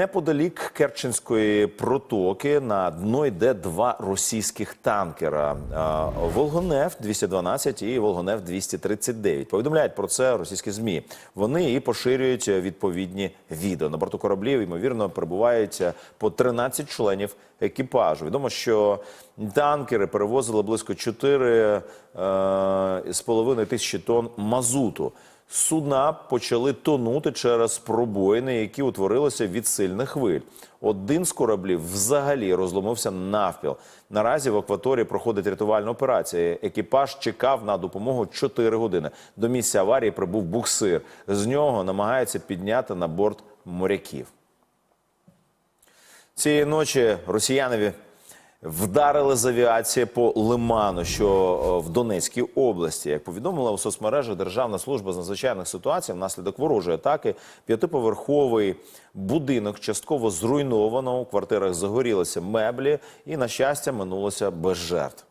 Неподалік Керченської протоки на дно йде два російських танкера Волгонеф 212 і Волгонеф 239. Повідомляють про це російські змі. Вони і поширюють відповідні відео. На борту кораблів ймовірно перебувають по 13 членів екіпажу. Відомо, що танкери перевозили близько 4 з половиною тисячі тонн мазуту. Судна почали тонути через пробоїни, які утворилися від сильних хвиль. Один з кораблів взагалі розломився навпіл. Наразі в акваторії проходить рятувальна операція. Екіпаж чекав на допомогу 4 години. До місця аварії прибув буксир. З нього намагаються підняти на борт моряків. Цієї ночі росіянові вдарили з авіації по Лиману, що е, в Донецькій області. Як повідомила у соцмережах Державна служба з надзвичайних ситуацій, внаслідок ворожої атаки п'ятиповерховий будинок частково зруйновано. У квартирах загорілися меблі, і на щастя минулося без жертв.